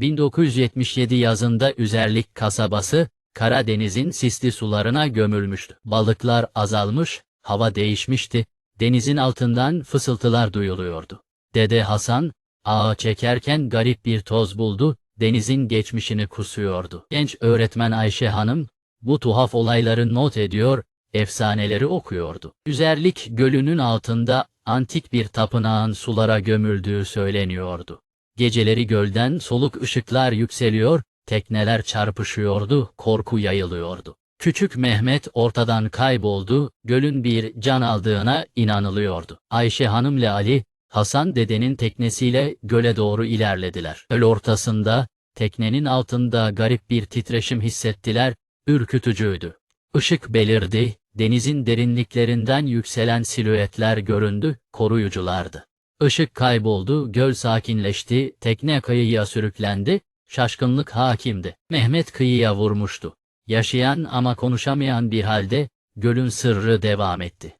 1977 yazında Üzerlik kasabası, Karadeniz'in sisli sularına gömülmüştü. Balıklar azalmış, hava değişmişti, denizin altından fısıltılar duyuluyordu. Dede Hasan, ağa çekerken garip bir toz buldu, denizin geçmişini kusuyordu. Genç öğretmen Ayşe Hanım, bu tuhaf olayları not ediyor, efsaneleri okuyordu. Üzerlik gölünün altında antik bir tapınağın sulara gömüldüğü söyleniyordu. Geceleri gölden soluk ışıklar yükseliyor, tekneler çarpışıyordu, korku yayılıyordu. Küçük Mehmet ortadan kayboldu, gölün bir can aldığına inanılıyordu. Ayşe Hanım'la Ali, Hasan dedenin teknesiyle göle doğru ilerlediler. Göl ortasında, teknenin altında garip bir titreşim hissettiler, ürkütücüydü. Işık belirdi, denizin derinliklerinden yükselen silüetler göründü, koruyuculardı. Işık kayboldu, göl sakinleşti, tekne kıyıya sürüklendi, şaşkınlık hakimdi. Mehmet kıyıya vurmuştu. Yaşayan ama konuşamayan bir halde, gölün sırrı devam etti.